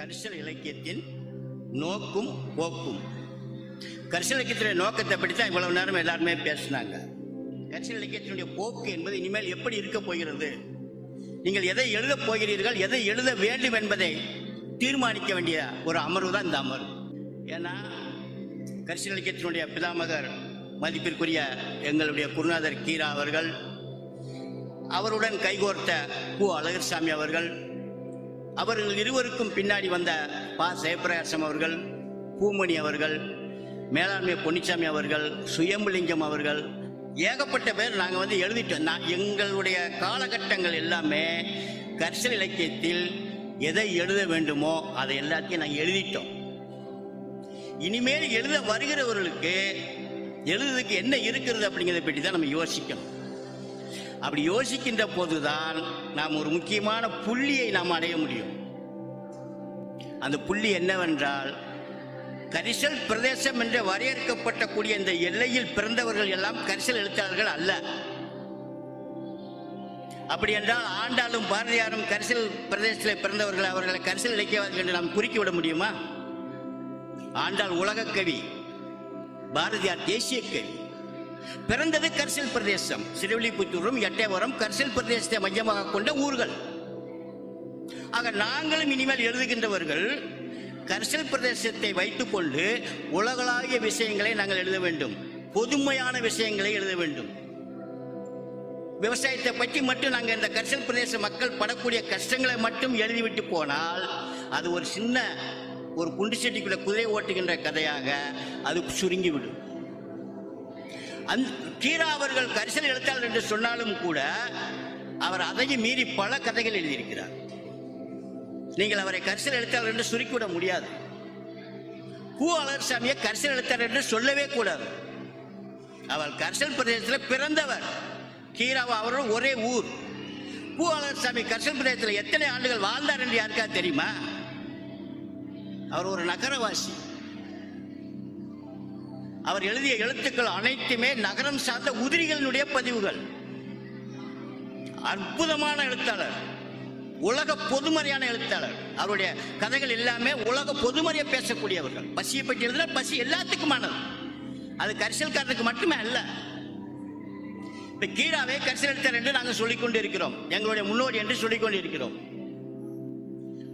கரிசல் இலக்கியத்தின் நோக்கும் போக்கும். கரிசல் இலக்கியத்தினுடைய நோக்கத்தை பற்றி தான் இவ்வளவு நேரம் எல்லாருமே பேசினாங்க. கரிசல் இலக்கியத்தினுடைய போக்கு என்பது இனிமேல் எப்படி இருக்க போகிறது? நீங்கள் எதை எழுதப் போகிறீர்கள் எதை எழுத வேண்டும் என்பதை தீர்மானிக்க வேண்டிய ஒரு அமர்வு தான் இந்த அமர்வு. ஏன்னா கரிசல் இலக்கியத்தினுடைய பிதாமகர் மதிப்பிற்குரிய எங்களுடைய குருநாதர் கீரா அவர்கள் அவருடன் கைகோர்த்த கு அழகர்சாமி அவர்கள் அவர்கள் இருவருக்கும் பின்னாடி வந்த பா. ஜெயபிரகாசம் அவர்கள் பூமணி அவர்கள் மேலாண்மை பொன்னிச்சாமி அவர்கள் சுயம்புலிங்கம் அவர்கள் ஏகப்பட்ட பேர் நாங்கள் வந்து எழுதிட்டோம். நான் எங்களுடைய காலகட்டங்கள் எல்லாமே கரிசல் இலக்கியத்தில் எதை எழுத வேண்டுமோ அதை எல்லாத்தையும் நாங்கள் எழுதிட்டோம். இனிமேல் எழுத வருகிறவர்களுக்கு எழுதுறதுக்கு என்ன இருக்கிறது அப்படிங்கிறத பற்றி தான் நம்ம யோசிக்கணும். அப்படி யோசிக்கின்ற போதுதான் நாம் ஒரு முக்கியமான புள்ளியை நாம் அடைய முடியும். அந்த புள்ளி என்னவென்றால் கரிசல் பிரதேசம் என்று வரையறுக்கப்பட்ட கூடிய இந்த எல்லையில் பிறந்தவர்கள் எல்லாம் கரிசல் எழுத்தாளர்கள் அல்ல. அப்படி என்றால் ஆண்டாலும் பாரதியாரும் கரிசல் பிரதேசத்தில் பிறந்தவர்கள் அவர்களை கரிசல் இலக்கியவாதிகள் என்று நாம் குறுக்கிவிட முடியுமா? ஆண்டாள் உலகக்கவி பாரதியார் தேசிய கவி பிறந்தது கர்சில் பிரதேசம். சிறுவில்லிபுத்தூரும் எட்டயபுரம் கர்சில் பிரதேசத்தை மையமாக கொண்ட ஊர்கள். ஆக நாங்களும் இனிமேல் எழுதுகின்றவர்கள் கர்சில் பிரதேசத்தை வைத்துக்கொண்டு உலகளாவிய விஷயங்களை நாங்கள் எழுத வேண்டும். பொதுமையான விஷயங்களை எழுத வேண்டும். விவசாயத்தை பற்றி மட்டும் நாங்கள் இந்த கர்சல் பிரதேச மக்கள் படக்கூடிய கஷ்டங்களை மட்டும் எழுதிவிட்டு போனால் அது ஒரு சின்ன ஒரு குண்டு செட்டிக்குள்ள குதிரை ஓட்டுகின்ற கதையாக அது சுருங்கிவிடும். அந் கீரா அவர்கள் கரிசல் எழுத்தாளர் என்று சொன்னாலும் கூட அவர் அதையும் மீறி பல கதைகள் எழுதியிருக்கிறார். நீங்கள் அவரை கரிசல் எழுத்தாளர் என்று சுருக்கிவிட முடியாது. பூ அழகர்சாமியை கரிசல் எழுத்தாளர் என்று சொல்லவே கூடாது. அவர் கரிசல் பிரதேசத்தில் பிறந்தவர். கீராவா அவரும் ஒரே ஊர். பூ அழகர்சாமி கரிசல் பிரதேசத்தில் எத்தனை ஆண்டுகள் வாழ்ந்தார் என்று யாருக்கா தெரியுமா? அவர் ஒரு நகரவாசி. அவர் எழுதிய எழுத்துக்கள் அனைத்துமே நகரம் சார்ந்த உதிரிகளினுடைய பதிவுகள். அற்புதமான எழுத்தாளர். உலக பொதுமறையான எழுத்தாளர். அவருடைய கதைகள் எல்லாமே உலக பொதுமறையை பேசக்கூடியவர்கள். பசியை பற்றி எழுதுனா பசி எல்லாத்துக்குமானது. அது கரிசல்காரனுக்கு மட்டுமே அல்ல. இப்ப கீழாவே கரிசல் எழுத்தார் என்று நாங்கள் சொல்லிக்கொண்டு இருக்கிறோம் எங்களுடைய முன்னோடி என்று சொல்லிக்கொண்டு இருக்கிறோம்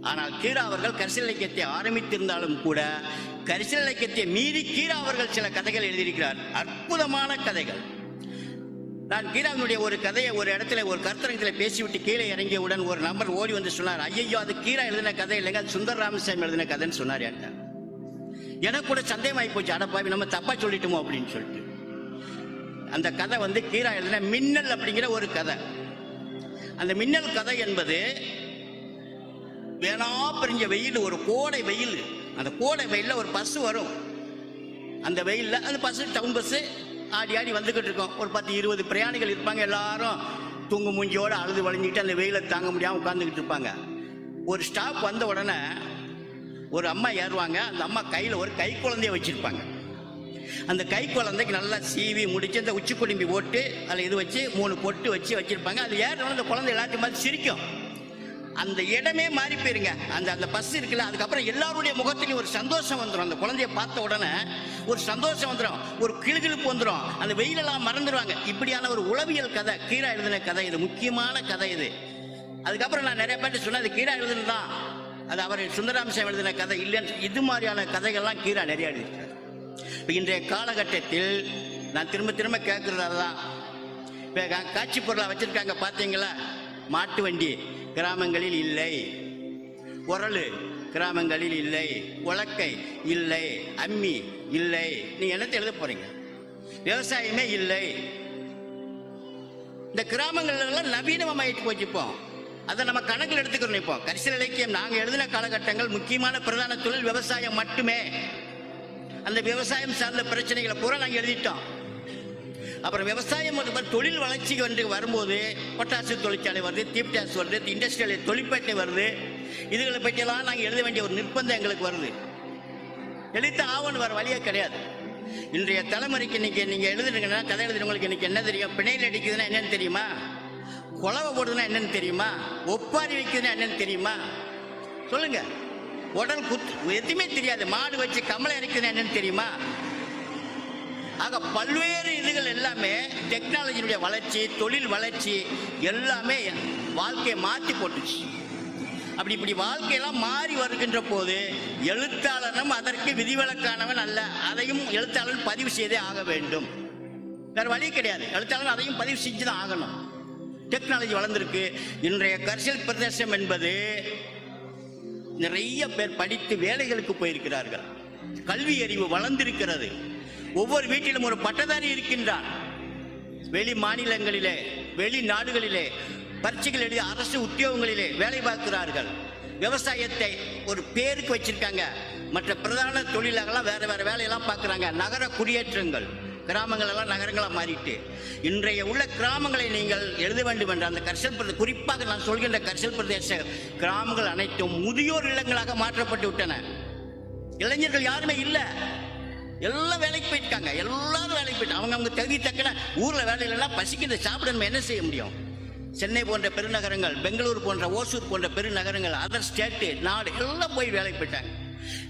ஆனால் கீரா அவர்கள் கரிசல் இலக்கியத்தை ஆரம்பித்திருந்தாலும் கூட கரிசல் இலக்கியத்தை மீறி கீரா அவர்கள் சில கதைகள் எழுதியிருக்கிறார். அற்புதமான கதைகள். நான் கீராவினுடைய ஒரு கதையை ஒரு இடத்துல ஒரு கருத்தரங்கத்தில் பேசிவிட்டு கீழே இறங்கியவுடன் ஒரு நம்பர் ஓடி வந்து சொன்னார் ஐயோ அது கீரா எழுதின கதை இல்லைங்க அது சுந்தர் ராமசாமி எழுதின கதைன்னு சொன்னார் என்கிட்ட. எனக்கு கூட சந்தேகமாகி போச்சு அடப்பாவி நம்ம தப்பா சொல்லிட்டோமோ? அப்படின்னு சொல்லிட்டு. அந்த கதை வந்து கீரா எழுதின மின்னல் அப்படிங்கிற ஒரு கதை. அந்த மின்னல் கதை என்பது வேணா பிரிஞ்ச வெயில் ஒரு கோடை வெயில். அந்த கோடை வெயிலில் ஒரு பஸ் வரும். அந்த வெயிலில் அந்த பஸ் டவுன் பஸ்ஸு ஆடி ஆடி வந்துக்கிட்டு இருக்கோம். ஒரு பத்து இருபது பிரயாணிகள் இருப்பாங்க எல்லாரும். தூங்கு மூஞ்சியோடு அழுது வளைஞ்சிக்கிட்டு அந்த வெயிலை தாங்க முடியாமல் உட்காந்துக்கிட்டு இருப்பாங்க. ஒரு ஸ்டாப் வந்த உடனே ஒரு அம்மா ஏறுவாங்க. அந்த அம்மா கையில் ஒரு கை குழந்தைய வச்சுருப்பாங்க. அந்த கை குழந்தைக்கு நல்லா சீவி முடிச்சு அந்த உச்சி குடும்பி போட்டு அதில் இது வச்சு மூணு பொட்டு வச்சு வச்சுருப்பாங்க. அது ஏறினோட அந்த குழந்தை எல்லாத்தையும் பார்த்து சிரிக்கும். அந்த இடமே மாறி போயிருங்க. அந்த அந்த பஸ் இருக்குல்ல அதுக்கப்புறம் எல்லாருடைய முகத்திலையும் ஒரு சந்தோஷம் வந்துடும் அந்த குழந்தைய பார்த்த உடனே ஒரு சந்தோஷம் வந்துடும் ஒரு கிளுகிழுப்பு வந்துடும் அந்த வெயிலெல்லாம் மறந்துடுவாங்க இப்படியான ஒரு உளவியல் கதை கீரா எழுதின கதை இது முக்கியமான கதை இது. அதுக்கப்புறம் நான் நிறைய பேர்ட்டு சொன்னேன் அது கீழா எழுதுனது தான் அது அவர் சுந்தராம்சம் எழுதின கதை இல்லைன்னு இது மாதிரியான கதைகள்லாம் கீரா நிறைய எழுதியிருக்காரு. இப்போ இன்றைய காலகட்டத்தில் நான் திரும்ப திரும்ப கேட்குறது அதுதான். இப்போ காட்சி பொருளாக வச்சுருக்காங்க பார்த்தீங்களா மாட்டு வண்டி. கிராமங்களில் இல்லை. உரல் கிராமங்களில் இல்லை. உலக்கை இல்லை. அம்மி இல்லை. நீங்கள் என்னத்தை எழுத போறீங்க? விவசாயமே இல்லை. இந்த கிராமங்கள்லாம் எல்லாம் நவீனமாயிட்டு போச்சு அதை நம்ம கணக்கில் எடுத்துக்கிறோம் இப்போ. கரிசல் இலக்கியம் நாங்கள் எழுதின காலகட்டங்கள் முக்கியமான பிரதான தொழில் விவசாயம் மட்டுமே. அந்த விவசாயம் சார்ந்த பிரச்சனைகளை பூரா நாங்கள் எழுதிட்டோம். அப்புறம் விவசாயம் ஒரு தொழில் வளர்ச்சிக்கு வந்து வரும்போது பொட்டாசு தொழிற்சாலை வருது தீப்டாஸ் வருது இண்டஸ்ட்ரியல் தொழிற்பேட்டை வருது. இதுகளை பற்றியெல்லாம் நாங்கள் எழுத வேண்டிய ஒரு நிர்பந்தம் எங்களுக்கு வருது. எழுத்து ஆவணம் வர வழியே கிடையாது. இன்றைய தலைமுறைக்கு இன்னைக்கு நீங்கள் எழுதுனீங்கன்னா கதை எழுதுனவங்களுக்கு இன்னைக்கு என்ன தெரியும்? பிணையில் அடிக்குதுன்னா என்னன்னு தெரியுமா? குழவை போடுதுன்னா என்னன்னு தெரியுமா? ஒப்பாரி வைக்குதுன்னா என்னன்னு தெரியுமா? சொல்லுங்க. உடல் குத்து எதுவுமே தெரியாது. மாடு வச்சு கமலை அரைக்குதுன்னா என்னன்னு தெரியுமா? ஆக பல்வேறு இதுகள் எல்லாமே டெக்னாலஜியினுடைய வளர்ச்சி தொழில் வளர்ச்சி எல்லாமே வாழ்க்கையை மாற்றி போட்டுச்சு. அப்படி இப்படி வாழ்க்கையெல்லாம் மாறி வருகின்ற போது எழுத்தாளனும் அதற்கு விதிவிலக்கானவன் அல்ல. அதையும் எழுத்தாளன் பதிவு செய்தே ஆக வேண்டும். வேறு வழி கிடையாது. எழுத்தாளன் அதையும் பதிவு செஞ்சு தான் ஆகணும். டெக்னாலஜி வளர்ந்துருக்கு. இன்றைய கர்சியல் பிரதேசம் என்பது நிறைய பேர் படித்து வேலைகளுக்கு போயிருக்கிறார்கள். கல்வி அறிவு வளர்ந்திருக்கிறது. ஒவ்வொரு வீட்டிலும் ஒரு பட்டதாரி இருக்கின்றார். வெளி மாநிலங்களிலே வெளி நாடுகளிலே பரீட்சைகள் எழுதி அரசு உத்தியோகங்களிலே வேலை பார்க்கிறார்கள். விவசாயத்தை ஒரு பேருக்கு வச்சிருக்காங்க. மற்ற பிரதான தொழிலாகலாம் வேற வேற வேலையெல்லாம் பார்க்குறாங்க. நகர குடியேற்றங்கள் கிராமங்கள் எல்லாம் நகரங்களாக மாறிட்டு. இன்றைய உள்ள கிராமங்களை நீங்கள் எழுத வேண்டும் என்ற அந்த கர்சல் பிரதேச குறிப்பாக நான் சொல்கின்ற கர்சல் பிரதேச கிராமங்கள் அனைத்தும் முதியோர் இல்லங்களாக மாற்றப்பட்டு விட்டன. இளைஞர்கள் யாருமே இல்லை. எல்லாம் வேலைக்கு போயிட்டாங்க. எல்லாரும் வேலைக்கு போயிட்டு அவங்க அவங்க தகுதி தக்கன ஊரில் வேலையிலலாம் பசிக்கிறது சாப்பிட நம்ம என்ன செய்ய முடியும்? சென்னை போன்ற பெருநகரங்கள் பெங்களூர் போன்ற ஓசூர் போன்ற பெருநகரங்கள் அதர் ஸ்டேட்டு நாடு எல்லாம் போய் வேலைக்கு போயிட்டாங்க.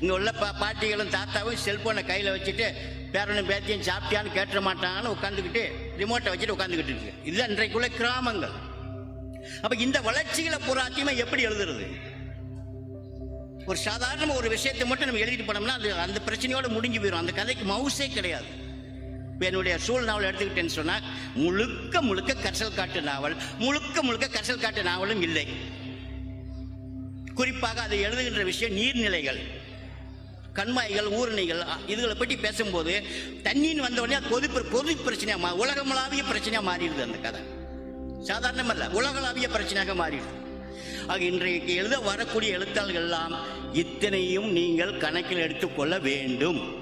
இங்கே உள்ள பா பாட்டிகளும் தாத்தாவும் செல்போனை கையில் வச்சுட்டு பேரனும் பேத்தியும் சாப்பிட்டியான்னு கேட்ட மாட்டாங்கன்னு உட்காந்துக்கிட்டு ரிமோட்டை வச்சுட்டு உட்காந்துக்கிட்டு இருக்கு. இதுதான் இன்றைக்குள்ள கிராமங்கள். அப்போ இந்த வளர்ச்சிகளை பூராத்தையுமே எப்படி எழுதுறது? ஒரு சாதாரண ஒரு விஷயத்தை மட்டும் நம்ம எழுதிட்டு போனோம்னா அது அந்த பிரச்சனையோடு முடிஞ்சு போயிடும் அந்த கதைக்கு மவுசே கிடையாது. இப்போ என்னுடைய சூழ் நாவல் எடுத்துக்கிட்டேன்னு சொன்னால் முழுக்க முழுக்க கரிசல் காட்டு நாவல் முழுக்க முழுக்க கரிசல் காட்டு நாவலும் இல்லை. குறிப்பாக அதை எழுதுகின்ற விஷயம் நீர்நிலைகள் கண்மாய்கள் ஊரணிகள் இதுகளை பற்றி பேசும்போது தண்ணின்னு வந்தவொடனே அது பொது பொது பிரச்சனையாக மா உலகமளாவிய பிரச்சனையாக மாறிடுது அந்த கதை. சாதாரணமல்ல உலகளாவிய பிரச்சனையாக மாறிடுது. ஆக இன்றைக்கு எழுத வரக்கூடிய எழுத்தாள்கள் எல்லாம் இத்தனையும் நீங்கள் கணக்கில் எடுத்துக்கொள்ள வேண்டும்.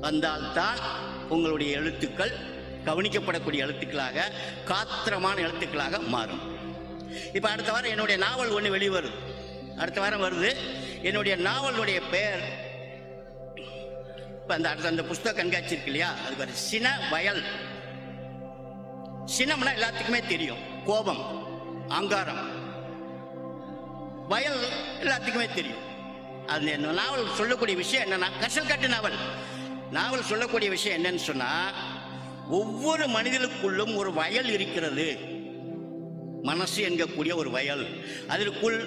வந்தால்தான் உங்களுடைய எழுத்துக்கள் கவனிக்கப்படக்கூடிய எழுத்துக்களாக காத்திரமான எழுத்துக்களாக மாறும். இப்போ அடுத்த வாரம் என்னுடைய நாவல் ஒன்று வெளிவருது. அடுத்த வாரம் வருது. என்னுடைய நாவலுடைய பெயர் இப்போ அந்த அடுத்த அந்த புஸ்தக கண்காட்சி இருக்கு இல்லையா? அது பேர் சின வயல் சினம்னா எல்லாத்துக்குமே தெரியும். கோபம். அங்காரம். வயல் எல்லாத்துக்குமே தெரியும். அது என்ன நாவல் சொல்லக்கூடிய விஷயம் என்னன்னா கசல் காட்டு நாவல். நாவல் சொல்லக்கூடிய விஷயம் என்னன்னு சொன்னா ஒவ்வொரு மனிதனுக்குள்ளும் ஒரு வயல் இருக்கிறது. மனசு என்கக்கூடிய ஒரு வயல். அதற்குள்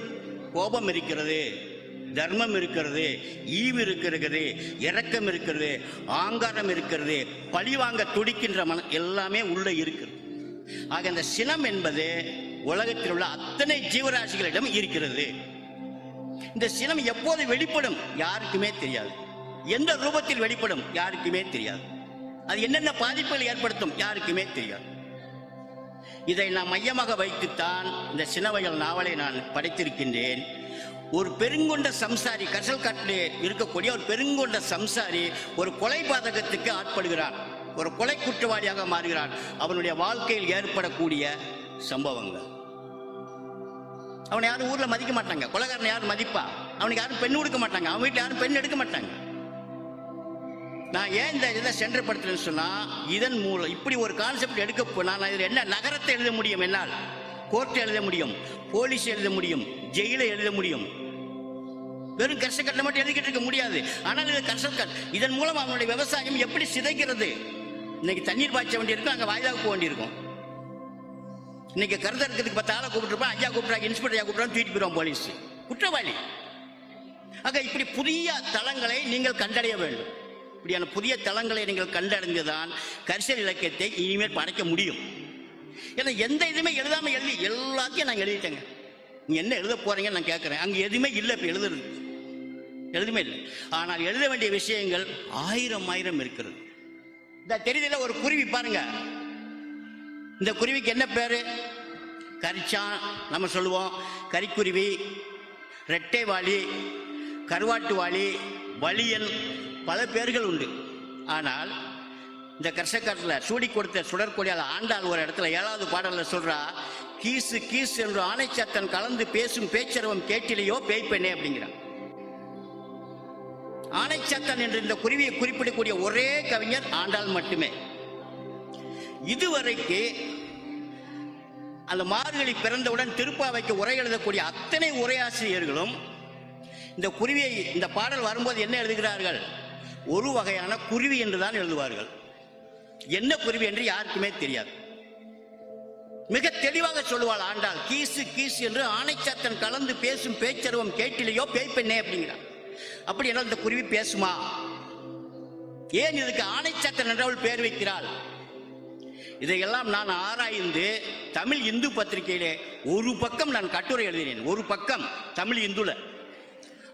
கோபம் இருக்கிறது தர்மம் இருக்கிறது ஈவு இருக்கிறது இரக்கம் இருக்கிறது ஆங்காரம் இருக்கிறது பழிவாங்க துடிக்கின்ற மன எல்லாமே உள்ள இருக்கிறது ஆக இந்த சினம் என்பது உலகத்தில் உள்ள அத்தனை ஜீவராசிகளிடம் இருக்கிறது. இந்த சினம் எப்போது வெளிப்படும்? யாருக்குமே தெரியாது. எந்த ரூபத்தில் வெளிப்படும்? யாருக்குமே தெரியாது. அது என்னென்ன பாதிப்புகள் ஏற்படுத்தும்? யாருக்குமே தெரியாது. இதை நான் மையமாக வைத்துத்தான் இந்த சினவயல் நாவலை நான் படைத்திருக்கின்றேன். ஒரு பெருங்கொண்ட சம்சாரி கசல் காட்டிலே இருக்கக்கூடிய ஒரு பெருங்கொண்ட சம்சாரி ஒரு கொலை பாதகத்துக்கு ஆட்படுகிறான். ஒரு கொலை குற்றவாளியாக மாறுகிறான். அவனுடைய வாழ்க்கையில் ஏற்படக்கூடிய சம்பவங்கள் அவனை யாரும் ஊர்ல மதிக்க மாட்டாங்க. கொலைகாரனை யாரும் மதிப்பா? அவனுக்கு யாரும் பெண் கொடுக்க மாட்டாங்க. அவன் வீட்டில் யாரும் பெண் எடுக்க மாட்டாங்க. நான் ஏன் இந்த இதை சென்டர் படுத்துறேன்னு சொன்னா இதன் மூலம் இப்படி ஒரு கான்செப்ட் எடுக்க போனால் நான் இதில் என்ன நகரத்தை எழுத முடியும் என்னால்? கோர்ட்டை எழுத முடியும். போலீஸ் எழுத முடியும். ஜெயிலை எழுத முடியும். வெறும் கஷ்டக்கட்டை மட்டும் எழுதிக்கிட்டு இருக்க முடியாது. ஆனால் இது கஷ்டக்கட் இதன் மூலம் அவனுடைய விவசாயம் எப்படி சிதைக்கிறது இன்னைக்கு தண்ணீர் பாய்ச்ச வேண்டியிருக்கும் அங்கே வாய்தாவுக்கு போக வேண்டியிருக்கும். இன்னைக்கு கருத இருக்கிறதுக்கு பத்து ஆளை கூப்பிட்டுருப்பா ஐயா கூப்பிட்றாங்க இன்ஸ்பெக்டர் ஐயா கூப்பிட்றாங்க தூக்கிட்டு போயிடுவான் போலீஸ் குற்றவாளி. ஆக இப்படி புதிய தளங்களை நீங்கள் கண்டடைய வேண்டும். இப்படியான புதிய தளங்களை நீங்கள் கண்டடைந்துதான் கரிசல் இலக்கியத்தை இனிமேல் படைக்க முடியும். ஏன்னா எந்த இதுவுமே எழுதாம எழுதி எல்லாத்தையும் நான் எழுதிட்டேங்க. நீங்க என்ன எழுத போறீங்கன்னு நான் கேட்குறேன் அங்கே எதுவுமே இல்லை இப்போ எழுதுறது. எதுவுமே இல்லை. ஆனால் எழுத வேண்டிய விஷயங்கள் ஆயிரம் ஆயிரம் இருக்கிறது. இந்த தெரியுதுல ஒரு குருவி பாருங்க. இந்த குருவிக்கு என்ன பேர்? கரிச்சான் நம்ம சொல்லுவோம். கரிக்குருவி ரெட்டை வாளி கருவாட்டு வாளி வலியல் பல பேர்கள் உண்டு. ஆனால் இந்த கர்ஷக்கரத்தில் சூடி கொடுத்த சுடற்கொடியால் ஆண்டாள் ஒரு இடத்துல ஏழாவது பாடலில் சொல்கிறா கீசு கீசு என்று ஆணைச்சத்தன் கலந்து பேசும் பேச்சரவம் கேட்டிலையோ பேய்ப்பெண்ணே அப்படிங்கிறான் ஆணைச்சத்தன் என்று இந்த குருவியை குறிப்பிடக்கூடிய ஒரே கவிஞர் ஆண்டாள் மட்டுமே. இதுவரைக்கு அந்த மார்கழி பிறந்தவுடன் திருப்பாவைக்கு உரை எழுதக்கூடிய அத்தனை உரையாசிரியர்களும் இந்த குருவியை இந்த பாடல் வரும்போது என்ன எழுதுகிறார்கள்? ஒரு வகையான குருவி என்று தான் எழுதுவார்கள். என்ன குருவி என்று யாருக்குமே தெரியாது. மிக தெளிவாக சொல்லுவாள் ஆண்டாள் கீசு கீசு என்று ஆணைச்சாத்தன் கலந்து பேசும் பேச்சருவம் கேட்டிலையோ பேய் பெண்ணே அப்படிங்கிறான். அப்படி என்றால் இந்த குருவி பேசுமா? ஏன் இதுக்கு ஆணைச்சாத்தன் என்றவள் பேர் வைக்கிறாள்? இதையெல்லாம் நான் ஆராய்ந்து தமிழ் இந்து பத்திரிகையிலே ஒரு பக்கம் நான் கட்டுரை எழுதினேன். ஒரு பக்கம் தமிழ் இந்துல.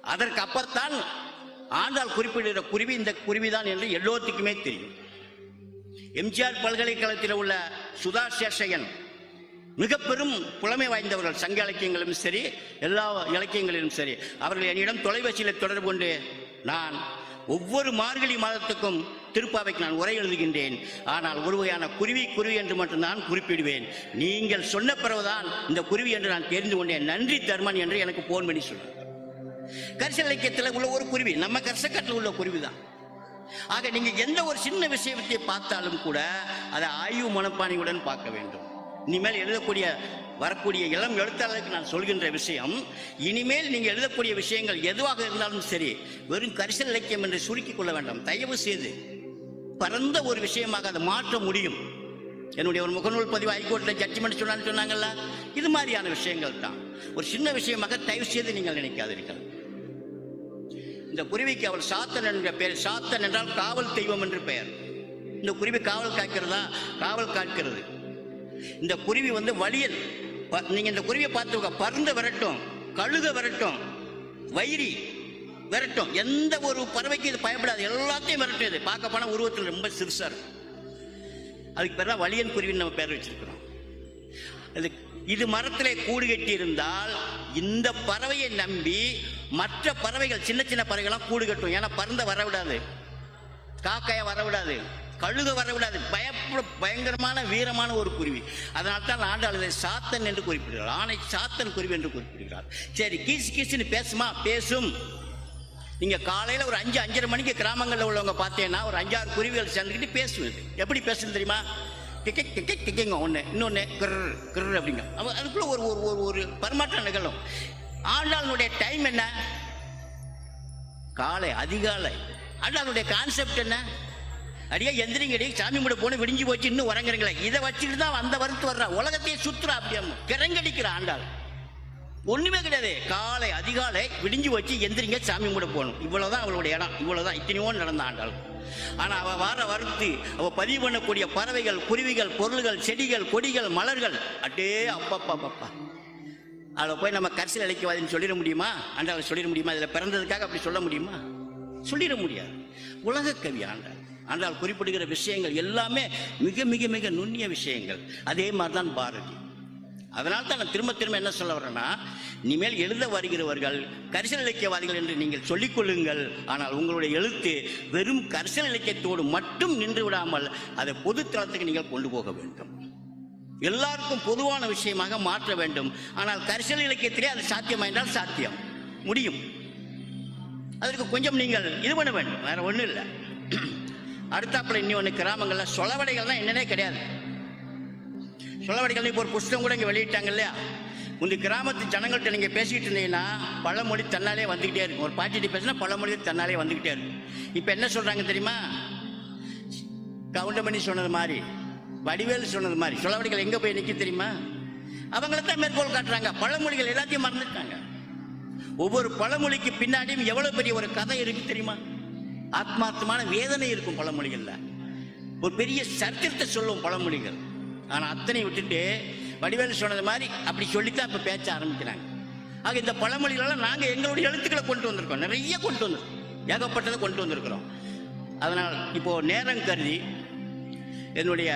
அதற்கு அப்புறத்தான் ஆண்டாள் குறிப்பிடுகிற குருவி இந்த குருவிதான் என்று எல்லோத்துக்குமே தெரியும். எம்ஜிஆர் பல்கலைக்கழகத்தில் உள்ள சுதா சேஷையன் மிக பெரும் புலமை வாய்ந்தவர்கள் சங்க இலக்கியங்களிலும் சரி எல்லா இலக்கியங்களிலும் சரி அவர்கள் என்னிடம் தொலைபேசியில் தொடர்பு கொண்டு நான் ஒவ்வொரு மார்கழி மாதத்துக்கும் திருப்பாவைக்கு நான் உரை எழுதுகின்றேன். ஆனால் ஒரு வகையான குருவி குருவி என்று மட்டும்தான் குறிப்பிடுவேன். நீங்கள் சொன்ன பிறகுதான் இந்த குருவி என்று நான் தெரிந்து கொண்டேன். நன்றி தர்மன் என்று எனக்கு போன் பண்ணி சொன்னார். கரிசல் இலக்கியத்தில் உள்ள ஒரு குருவி நம்ம கரிசக்கட்டில் உள்ள குருவி தான் ஆக நீங்க எந்த ஒரு சின்ன விஷயத்தை பார்த்தாலும் கூட அதை ஆய்வு மனப்பானையுடன் பார்க்க வேண்டும். இனிமேல் எழுதக்கூடிய வரக்கூடிய இளம் எழுத்தாளருக்கு நான் சொல்கின்ற விஷயம் இனிமேல் நீங்க எழுதக்கூடிய விஷயங்கள் எதுவாக இருந்தாலும் சரி வெறும் கரிசல் இலக்கியம் என்று சுருக்கிக் கொள்ள வேண்டாம். தயவு செய்து பரந்த ஒரு விஷயமாக அதை மாற்ற முடியும். என்னுடைய ஒரு முகநூல் பதிவு ஹைகோர்ட்டில் ஜட்ஜ்மெண்ட் சொன்னான்னு சொன்னாங்கல்ல? இது மாதிரியான விஷயங்கள் தான். ஒரு சின்ன விஷயமாக தயவு செய்து நீங்கள் நினைக்காதீர்கள். இந்த குருவிக்கு அவள் சாத்தன் என்ற பெயர் சாத்தன் என்றால் காவல் தெய்வம் என்று பெயர். இந்த குருவி காவல் காக்கிறதா? காவல் காக்கிறது. இந்த குருவி வந்து வலியல். ப- நீங்க இந்த குருவியை பார்த்துக்க பருந்து வரட்டும் கழுத வரட்டும் வைரி விரட்டும் எந்த ஒரு பறவைக்கு இது பயப்படாது. எல்லாத்தையும் விரட்டும் இது பார்க்க போனால் உருவத்தில் ரொம்ப சிறுசாக இருக்கும். அதுக்கு பேர் தான் வலியன் குருவின்னு நம்ம பேர் வச்சிருக்கிறோம். அது இது மரத்தில் கூடு கட்டி இருந்தால் இந்த பறவையை நம்பி மற்ற பறவைகள் சின்ன சின்ன பறவைகள்லாம் கூடு கட்டும். ஏன்னா பருந்த வரவிடாது. காக்காய வரவிடாது. கழுக வரவிடாது. பயப்பட பயங்கரமான வீரமான ஒரு குருவி. அதனால தான் ஆண்டாள் இதை சாத்தன் என்று குறிப்பிடுகிறார் ஆணை சாத்தன் குருவி என்று குறிப்பிடுகிறார் சரி கீசு கீசுன்னு பேசுமா? பேசும். நீங்கள் காலையில் ஒரு அஞ்சு அஞ்சரை மணிக்கு கிராமங்களில் உள்ளவங்க பார்த்தீங்கன்னா ஒரு அஞ்சாறு குருவிகள் சேர்ந்துக்கிட்டு பேசுவது. எப்படி பேசுது தெரியுமா? கிக்க கிக்க கிக்கங்க ஒன்று இன்னொன்று கிர் கிர் அப்படிங்க. அப்ப அதுக்குள்ள ஒரு ஒரு ஒரு ஒரு பரிமாற்றம் நிகழும். ஆண்டாளுடைய டைம் என்ன? காலை அதிகாலை. ஆண்டாளுடைய கான்செப்ட் என்ன? அடியே எந்திரிங்கடி சாமி கூட போன விடிஞ்சு போச்சு இன்னும் உறங்குறீங்களே. இதை வச்சுட்டு தான் அந்த வருத்து வர்றா உலகத்தையே சுற்றுறா அப்படியே கிரங்கடிக்கிற ஆண்டாள். ஒண்ணுமே கிடையாது. காலை அதிகாலை விடிஞ்சு வச்சு எந்திரிங்க சாமி கூட போகணும். இவ்வளவுதான் அவளுடைய இடம். இவ்வளவுதான். இத்தனையோ நடந்த ஆண்டாள். ஆனா அவ வார வறுத்து அவ பதிவு பண்ணக்கூடிய பறவைகள் குருவிகள் பொருள்கள் செடிகள் கொடிகள் மலர்கள் அட்டே அப்பப்பா அதில் போய் நம்ம கரிசல் அழைக்கவாதுன்னு சொல்லிட முடியுமா? ஆண்டாள் சொல்லிட முடியுமா? இதில் பிறந்ததுக்காக அப்படி சொல்ல முடியுமா? சொல்லிட முடியாது. உலக கவி ஆண்டாள். ஆண்டாள் குறிப்பிடுகிற விஷயங்கள் எல்லாமே மிக மிக மிக நுண்ணிய விஷயங்கள். அதே மாதிரி தான் பாரதி. அதனால் தான் நான் திரும்ப திரும்ப என்ன சொல்ல வரேன்னா இனிமேல் எழுத வருகிறவர்கள் கரிசல் இலக்கியவாதிகள் என்று நீங்கள் சொல்லிக் கொள்ளுங்கள். ஆனால் உங்களுடைய எழுத்து வெறும் கரிசல் இலக்கியத்தோடு மட்டும் நின்று விடாமல் அதை பொதுத்தளத்துக்கு நீங்கள் கொண்டு போக வேண்டும். எல்லாருக்கும் பொதுவான விஷயமாக மாற்ற வேண்டும். ஆனால் கரிசல் இலக்கியத்திலே அது சாத்தியம் என்றால் சாத்தியம். முடியும். அதற்கு கொஞ்சம் நீங்கள் இது பண்ண வேண்டும். வேற ஒன்றும் இல்லை. அடுத்தாப்புல இன்னும் ஒன்று கிராமங்களில் சொலவடைகள்லாம் என்னன்னே கிடையாது. சொலவடைகள் இப்போ ஒரு புஸ்தகம் கூட இங்கே வெளியிட்டாங்க இல்லையா? இந்த கிராமத்து ஜனங்கள்கிட்ட நீங்கள் பேசிக்கிட்டு இருந்தீங்கன்னா பழமொழி தன்னாலே வந்துக்கிட்டே இருக்கும். ஒரு பாட்டிட்டு பேசினா பழமொழி தன்னாலே வந்துக்கிட்டே இருக்கும். இப்போ என்ன சொல்கிறாங்க தெரியுமா? கவுண்டமணி சொன்னது மாதிரி வடிவேல் சொன்னது மாதிரி சொலவடிகள் எங்கே போய் நிற்க தெரியுமா? அவங்கள தான் மேற்கோள் காட்டுறாங்க. பழமொழிகள் எல்லாத்தையும் மறந்துட்டாங்க. ஒவ்வொரு பழமொழிக்கு பின்னாடியும் எவ்வளோ பெரிய ஒரு கதை இருக்கு தெரியுமா? ஆத்மார்த்தமான வேதனை இருக்கும் பழமொழிகளில். ஒரு பெரிய சரித்திரத்தை சொல்லும் பழமொழிகள். ஆனால் அத்தனை விட்டுட்டு வடிவேல் சொன்னது மாதிரி அப்படி சொல்லித்தான் இப்போ பேச்ச ஆரம்பிக்கிறாங்க. ஆக இந்த பழமொழிகளெல்லாம் நாங்கள் எங்களுடைய எழுத்துக்களை கொண்டு வந்திருக்கோம். நிறைய கொண்டு வந்திருக்கோம். ஏகப்பட்டதை கொண்டு வந்திருக்கிறோம். அதனால் இப்போது நேரம் கருதி என்னுடைய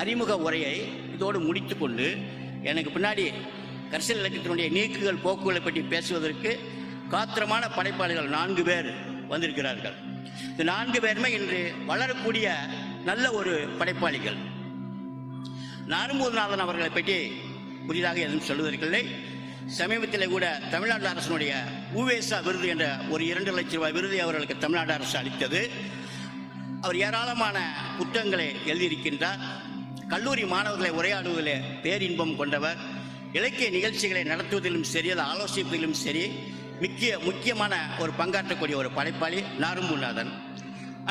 அறிமுக உரையை இதோடு முடித்துக்கொண்டு எனக்கு பின்னாடி கரிசல் இலக்கியத்தினுடைய நீக்குகள் போக்குகளை பற்றி பேசுவதற்கு காத்திரமான படைப்பாளிகள் நான்கு பேர் வந்திருக்கிறார்கள். இந்த நான்கு பேருமே இன்று வளரக்கூடிய நல்ல ஒரு படைப்பாளிகள். நாரும்போதுநாதன் அவர்களை பற்றி புதிதாக எதுவும் சொல்வதற்கில்லை சமீபத்தில் கூட தமிழ்நாடு அரசினுடைய ஊவேசா விருது என்ற ஒரு இரண்டு லட்சம் ரூபாய் விருதை அவர்களுக்கு தமிழ்நாடு அரசு அளித்தது. அவர் ஏராளமான புத்தகங்களை எழுதியிருக்கின்றார். கல்லூரி மாணவர்களை உரையாடுவதில் பேரின்பம் கொண்டவர். இலக்கிய நிகழ்ச்சிகளை நடத்துவதிலும் சரி அதை ஆலோசிப்பதிலும் சரி முக்கிய முக்கியமான ஒரு பங்காற்றக்கூடிய ஒரு படைப்பாளி நாரும்புநாதன்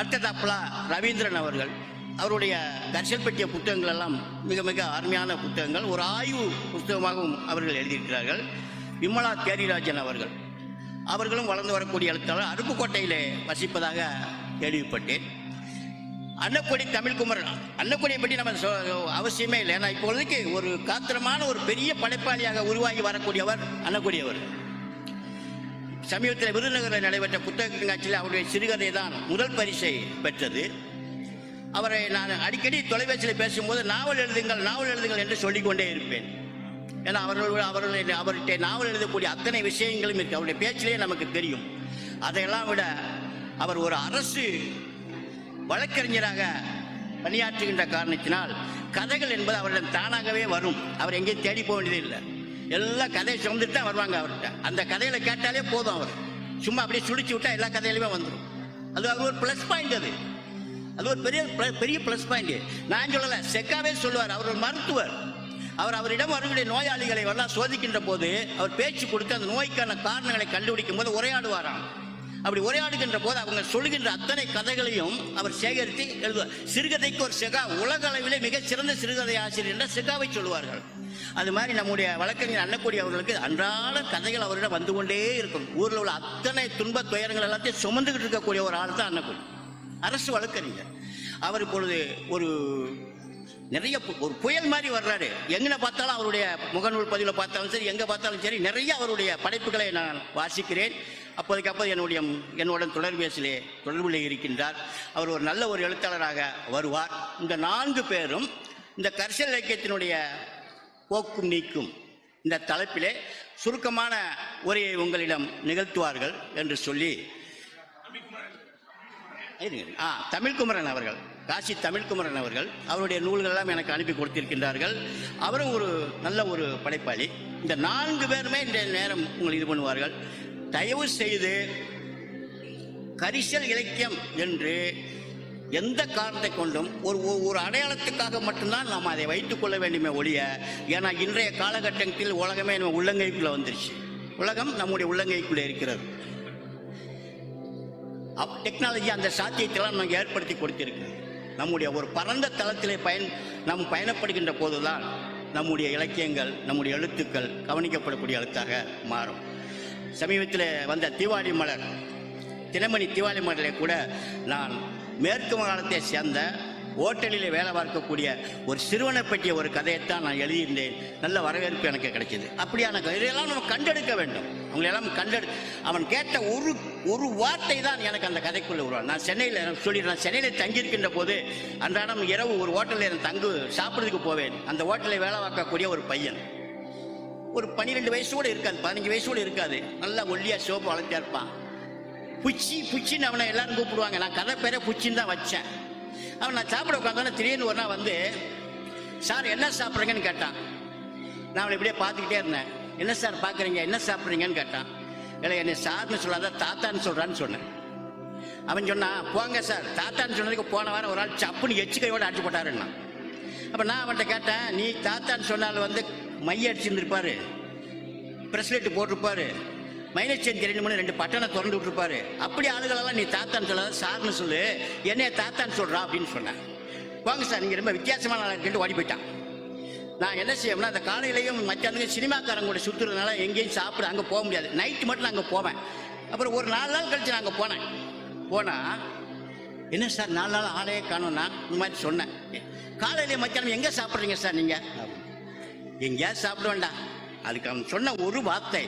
அடுத்ததாப்புல ரவீந்திரன் அவர்கள். அவருடைய தர்ஷன் பற்றிய புத்தகங்கள் எல்லாம் மிக மிக அருமையான புத்தகங்கள். ஒரு ஆய்வு புத்தகமாகவும் அவர்கள் எழுதியிருக்கிறார்கள். விமலா தேரிராஜன் அவர்கள். அவர்களும் வளர்ந்து வரக்கூடிய எழுத்தாளர் அருப்புக்கோட்டையிலே வசிப்பதாக கேள்விப்பட்டேன். அன்னக்கொடி தமிழ்குமரன். அன்னக்கொடியை பற்றி நம்ம அவசியமே இல்லை. ஏன்னா இப்பொழுதுக்கு ஒரு காத்திரமான ஒரு பெரிய படைப்பாளியாக உருவாகி வரக்கூடியவர் அன்னக்கொடி அவர். சமீபத்தில் விருதுநகரில் நடைபெற்ற புத்தக கண்காட்சியில் அவருடைய சிறுகதை தான் முதல் பரிசை பெற்றது. அவரை நான் அடிக்கடி தொலைபேசியில் பேசும்போது நாவல் எழுதுங்கள் நாவல் எழுதுங்கள் என்று சொல்லிக்கொண்டே இருப்பேன். ஏன்னா அவர்கள் அவர்கள் அவர்கிட்ட நாவல் எழுதக்கூடிய அத்தனை விஷயங்களும் இருக்கு. அவருடைய பேச்சிலேயே நமக்கு தெரியும். அதையெல்லாம் விட அவர் ஒரு அரசு வழக்கறிஞராக பணியாற்றுகின்ற காரணத்தினால் கதைகள் என்பது அவரிடம் தானாகவே வரும். அவர் எங்கேயும் தேடி போக வேண்டியது இல்லை எல்லா கதையை சுமந்துட்டு தான் வருவாங்க அவர்கிட்ட. அந்த கதைகளை கேட்டாலே போதும் அவர். சும்மா அப்படியே சுடிச்சு விட்டா எல்லா கதையிலுமே வந்துடும் அது அவர் ஒரு ப்ளஸ் பாயிண்ட் அது. அது ஒரு பெரிய பெரிய ப்ளஸ் பாயிண்ட் நான் சொல்லலை செக்காவே சொல்லுவார். அவர் ஒரு மருத்துவர். அவர் அவரிடம் வரக்கூடிய நோயாளிகளை எல்லாம் சோதிக்கின்ற போது அவர் பேச்சு கொடுத்து அந்த நோய்க்கான காரணங்களை கண்டுபிடிக்கும் போது உரையாடுவாராம். அப்படி உரையாடுகின்ற போது அவங்க சொல்கின்ற அத்தனை கதைகளையும் அவர் சேகரித்து எழுதுவார் சிறுகதைக்கு ஒரு செகா உலக அளவிலே மிகச் சிறந்த சிறுகதை ஆசிரியர் என்ற செகாவை சொல்லுவார்கள். அது மாதிரி நம்முடைய வழக்கறிஞர் அன்னக்கூடிய அவர்களுக்கு அன்றாட கதைகள் அவரிடம் வந்து கொண்டே இருக்கும். ஊரில் உள்ள அத்தனை துன்ப துயரங்கள் எல்லாத்தையும் சுமந்துக்கிட்டு இருக்கக்கூடிய ஒரு ஆள் தான் அன்னக்குடி. அரசு வழக்கறிஞர். அவர் இப்பொழுது ஒரு நிறைய பு- ஒரு புயல் மாதிரி வர்றாரு. எங்கே பார்த்தாலும் அவருடைய முகநூல் பதிவில் பார்த்தாலும் சரி எங்கே பார்த்தாலும் சரி நிறைய அவருடைய படைப்புகளை நான் வாசிக்கிறேன். அப்போதைக்கு அப்போது என்னுடைய என்னோட தொடர்பேசிலே தொடர்பில் இருக்கின்றார். அவர் ஒரு நல்ல ஒரு எழுத்தாளராக வருவார். இந்த நான்கு பேரும் இந்த கரிசல் இலக்கியத்தினுடைய போக்கும் நீக்கும் இந்த தலைப்பிலே சுருக்கமான உரையை உங்களிடம் நிகழ்த்துவார்கள் என்று சொல்லி ஆ தமிழ்குமரன் அவர்கள். காசி தமிழ்குமரன் அவர்கள் அவருடைய நூல்கள் எல்லாம் எனக்கு அனுப்பி கொடுத்திருக்கின்றார்கள். அவரும் ஒரு நல்ல ஒரு படைப்பாளி. இந்த நான்கு பேருமே இந்த நேரம் உங்களை இது பண்ணுவார்கள். தயவு செய்து கரிசல் இலக்கியம் என்று எந்த காரணத்தை கொண்டும் ஒரு ஒரு- ஒரு அடையாளத்துக்காக மட்டும்தான் நாம் அதை வைத்துக் கொள்ள வேண்டுமே ஒழிய ஏன்னா இன்றைய காலகட்டத்தில் உலகமே நம்ம உள்ளங்கைக்குள்ளே வந்துருச்சு. உலகம் நம்முடைய உள்ளங்கைக்குள்ளே இருக்கிறது. அப் டெக்னாலஜி அந்த சாத்தியத்தெல்லாம் நமக்கு ஏற்படுத்தி கொடுத்திருக்கு. நம்முடைய ஒரு பரந்த தளத்திலே பயன் நாம் பயணப்படுகின்ற போதுதான் நம்முடைய இலக்கியங்கள் நம்முடைய எழுத்துக்கள் கவனிக்கப்படக்கூடிய எழுத்தாக மாறும். சமீபத்தில் வந்த தீபாவளி மலர் தினமணி தீபாவளி மலரிலே கூட நான் மேற்கு மாகாணத்தை சேர்ந்த ஓட்டலில் வேலை பார்க்கக்கூடிய ஒரு சிறுவனை பற்றிய ஒரு கதையைத்தான் நான் எழுதியிருந்தேன். நல்ல வரவேற்பு எனக்கு கிடைச்சது. அப்படியான கதையெல்லாம் இதையெல்லாம் நம்ம கண்டெடுக்க வேண்டும். அவங்களெல்லாம் கண்டெடு. அவன் கேட்ட ஒரு ஒரு வார்த்தை தான் எனக்கு அந்த கதைக்குள்ளே உருவான் நான் சென்னையில் சொல்லிடுறேன் நான் சென்னையில் தங்கியிருக்கின்ற போது அன்றாடம் இரவு ஒரு ஹோட்டலில் நான் தங்கு சாப்பிட்றதுக்கு போவேன். அந்த ஹோட்டலில் வேலை பார்க்கக்கூடிய ஒரு பையன். ஒரு பன்னிரெண்டு வயசு கூட இருக்காது பதினஞ்சு வயசு கூட இருக்காது. நல்லா ஒல்லியாக சோப்பு வளர்த்தியா இருப்பான். புச்சி புச்சின்னு அவனை எல்லாரும் கூப்பிடுவாங்க. நான் கதை பேரை புச்சின்னு தான் வச்சேன். அவன் நான் சாப்பிட உட்காந்தோன்னே திடீர்னு ஒரு நாள் வந்து சார் என்ன சாப்பிட்றீங்கன்னு கேட்டான். நான் அவனை இப்படியே பார்த்துக்கிட்டே இருந்தேன். என்ன சார் பார்க்குறீங்க? என்ன சாப்பிட்றீங்கன்னு கேட்டான். இல்லை என்னை சார்னு சொல்லாத தாத்தான்னு சொல்கிறான்னு சொன்னேன். அவன் சொன்னான் போங்க சார். தாத்தான்னு சொன்னதுக்கு போன வாரம் ஒரு ஆள் சப்புன்னு எச்சு கையோடு அடிச்சு போட்டாருன்னா. அப்போ நான் அவன்கிட்ட கேட்டேன் நீ தாத்தான்னு சொன்னால் வந்து மைய அடிச்சிருந்துருப்பாரு. பிரஸ்லெட்டு போட்டிருப்பாரு. மைனஸ் சேஞ்ச் தெரியணும்னு ரெண்டு பட்டனை திறந்து விட்டுருப்பாரு. அப்படி ஆளுகளெல்லாம் நீ தாத்தான்னு சொல்லாத சார்னு சொல்லு. என்னைய தாத்தான்னு சொல்கிறா அப்படின்னு சொன்னேன். வாங்க சார் நீங்கள் ரொம்ப வித்தியாசமான ஆளாக இருக்குன்ட்டு ஓடி போயிட்டான். நான் என்ன செய்யணும்னா அந்த காலையிலையும் மத்தியானங்க சினிமாக்காரங்க கூட சுற்றுறதுனால எங்கேயும் சாப்பிட அங்கே போக முடியாது. நைட்டு மட்டும் நான் அங்கே போவேன். அப்புறம் ஒரு நாலு நாள் கழிச்சு நான் அங்கே போனேன். போனால் என்ன சார் நாலு நாள் ஆளையே காணும்னா? இந்த மாதிரி சொன்னேன். காலையிலேயே மத்தியானம் எங்கே சாப்பிட்றீங்க சார் நீங்கள் எங்கேயாவது சாப்பிட வேண்டாம். அதுக்கு அவன் சொன்ன ஒரு வார்த்தை.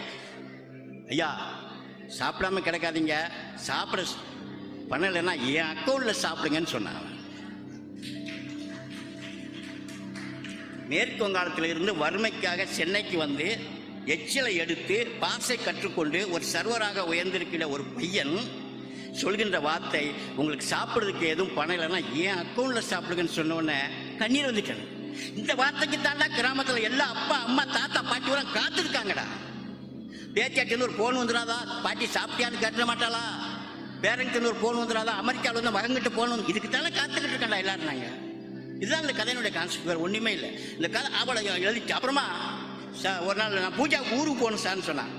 ஐயா சாப்பிடாம கிடக்காதீங்க. சாப்பிட பண்ணலைன்னா என் அக்கௌண்ட்டில் சாப்பிடுங்கன்னு சொன்னான் மேற்கு வங்காளத்தில் இருந்து வறுமைக்காக சென்னைக்கு வந்து எச்சிலை எடுத்து பாசை கற்றுக்கொண்டு ஒரு சர்வராக உயர்ந்திருக்கிற ஒரு பையன் சொல்கின்ற வார்த்தை உங்களுக்கு சாப்பிட்றதுக்கு எதுவும் பணம் இல்லைன்னா ஏன் அக்கௌண்ட்டில் சாப்பிடுங்கன்னு சொன்னோடனே கண்ணீர் வந்துட்டேன் இந்த வார்த்தைக்கு தாண்டா கிராமத்தில் எல்லா அப்பா அம்மா தாத்தா பாட்டி கூட காத்திருக்காங்கடா. பேத்தியாட்டிருந்து ஒரு ஃபோன் வந்துடாதா? பாட்டி சாப்பிட்டியான்னு கேட்ட மாட்டாளா? பேரண்ட்லேருந்து ஒரு ஃபோன் வந்துடாதா? அமெரிக்காவில் வந்து மகங்கிட்ட ஃபோன் வந்து இதுக்கு தானே காத்துக்கிட்டு இருக்கேன்டா எல்லாரும் நாங்கள் இதுதான் இந்த கதையினுடைய கான்செப்ட் வேறு ஒன்றுமே இல்லை. இந்த கதை அவளை எழுதிச்சு அப்புறமா சார் ஒரு நாள் நான் பூஜாவுக்கு ஊருக்கு போகணும் சார்னு சொன்னான்.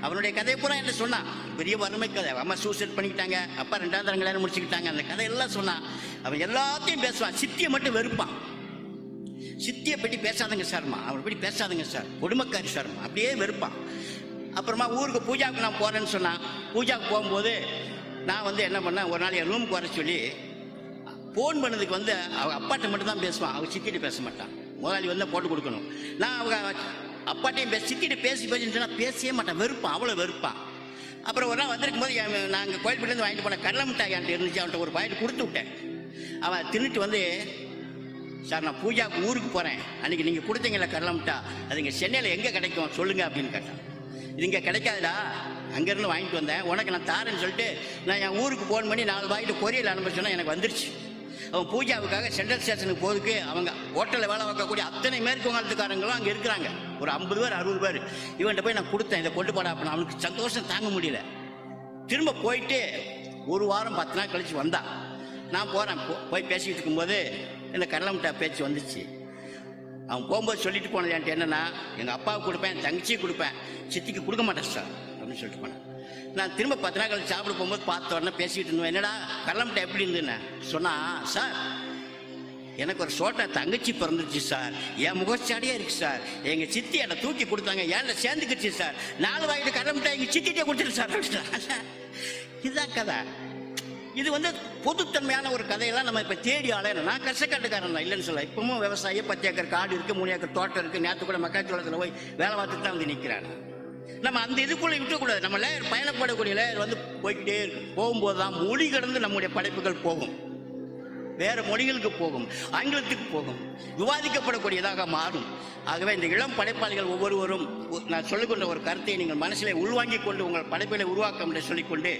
அவனுடைய கதையை பூரா என்ன சொன்னான்? பெரிய வறுமை கதை. அம்மா சூசைட் பண்ணிக்கிட்டாங்க. அப்பா ரெண்டாவது தரம் கல்யாணம் முடிச்சுக்கிட்டாங்க. அந்த கதையெல்லாம் சொன்னான். அவன் எல்லாத்தையும் பேசுவான். சித்தியை மட்டும் வெறுப்பான். சித்தியை பற்றி பேசாதங்க சார்மா. அவரை பற்றி பேசாதங்க சார். கொடுமைக்காரி சார்மா. அப்படியே வெறுப்பான். அப்புறமா ஊருக்கு பூஜாவுக்கு நான் போகிறேன்னு சொன்னான். பூஜாவுக்கு போகும்போது நான் வந்து என்ன பண்ணேன்? ஒரு நாள் என் ரூமுக்கு வர சொல்லி ஃபோன் பண்ணதுக்கு வந்து அவங்க அப்பாட்ட மட்டும் தான் பேசுவான். அவங்க சித்திட்டு பேச மாட்டான். முதலாளி வந்து போட்டு கொடுக்கணும். நான் அவங்க அப்பாட்டையும் பேச சித்திட்டு பேசி பேசின்னு சொன்னால் பேசவே மாட்டான். வெறுப்பான் அவ்வளோ வெறுப்பான் அப்புறம் ஒரு நாள் வந்திருக்கும் போது நாங்கள் கோயில்பட்டிலேருந்து வாங்கிட்டு போன கடலை மிட்டாய் என்கிட்ட இருந்துச்சு. அவன்கிட்ட ஒரு பாயிண்ட் கொடுத்து விட்டேன். அவன் தின்னுட்டு வந்து சார் நான் பூஜாவுக்கு ஊருக்கு போகிறேன் அன்றைக்கி நீங்கள் கொடுத்தீங்களா கடலை மிட்டா அது இங்கே சென்னையில் எங்கே கிடைக்கும்? சொல்லுங்கள் அப்படின்னு கேட்டான். இது இங்கே கிடைக்காதுடா. அங்கேருந்து வாங்கிட்டு வந்தேன். உனக்கு நான் தாரேன்னு சொல்லிட்டு நான் என் ஊருக்கு ஃபோன் பண்ணி நாலு வாங்கிட்டு கொரியல் அனுப்பிச்சோன்னா எனக்கு வந்துருச்சு. அவன் பூஜாவுக்காக சென்ட்ரல் ஸ்டேஷனுக்கு போகிறதுக்கு அவங்க ஹோட்டலில் வேலை பார்க்கக்கூடிய அத்தனை மேற்கு வங்காளத்துக்காரங்களும் அங்கே இருக்கிறாங்க. ஒரு ஐம்பது பேர் அறுபது பேர். இவன்கிட்ட போய் நான் கொடுத்தேன். இதை கொண்டு போட அப்படின்னு. அவனுக்கு சந்தோஷம் தாங்க முடியல. திரும்ப போயிட்டு ஒரு வாரம் பத்து நாள் கழிச்சு வந்தான் நான் போகிறேன் போய் பேசிக்கிட்டு இருக்கும்போது இந்த கடலை பேச்சு வந்துச்சு. அவன் போகும்போது சொல்லிட்டு போனது என்கிட்ட என்னென்னா எங்கள் அப்பாவுக்கு கொடுப்பேன் என் தங்கச்சிக்கு கொடுப்பேன். சித்திக்கு கொடுக்க மாட்டேன் சார் அப்படின்னு சொல்லிட்டு போனேன். நான் திரும்ப பத்து நாள் கழிச்சு சாப்பிட போகும்போது பார்த்த உடனே பேசிக்கிட்டு இருந்தேன். என்னடா கடலை எப்படி இருந்துன்னு சொன்னா சார் எனக்கு ஒரு சோட்டா தங்கச்சி பிறந்துச்சு சார். என் முகச்சாடியே இருக்கு சார். எங்க சித்தி என்னை தூக்கி கொடுத்தாங்க. ஏன்ல சேர்ந்துக்கிச்சு சார். நாலு வாங்கிட்டு கடலை மிட்டாய் எங்க சித்திட்டே கொடுத்துரு சார். இதுதான் கதை. இது வந்து பொதுத்தன்மையான ஒரு கதையெல்லாம் நம்ம இப்போ தேடி அலையணும் நான் கஷ்டக்காட்டுக்காரன் தான் இல்லைன்னு சொல்ல இப்பவும் விவசாயி பத்து ஏக்கர் காடு இருக்கு மூணு ஏக்கர் தோட்டம் இருக்கு. நேற்று கூட மக்காச்சோளத்தில் போய் வேலை பார்த்துட்டு தான் வந்து நிற்கிறான் நம்ம அந்த இதுக்குள்ளே விட்டுக்கூடாது. நம்ம லேயர் பயணப்படக்கூடிய லேயர் வந்து போய்கிட்டே இருக்கும் போகும்போது தான் மொழி கடந்து நம்முடைய படைப்புகள் போகும். வேறு மொழிகளுக்கு போகும். ஆங்கிலத்துக்கு போகும். விவாதிக்கப்படக்கூடியதாக மாறும். ஆகவே இந்த இளம் படைப்பாளிகள் ஒவ்வொருவரும் நான் சொல்லிக்கொண்ட ஒரு கருத்தை நீங்கள் மனசில் உள்வாங்கிக் கொண்டு உங்கள் படைப்புகளை உருவாக்கம் என்று சொல்லிக்கொண்டு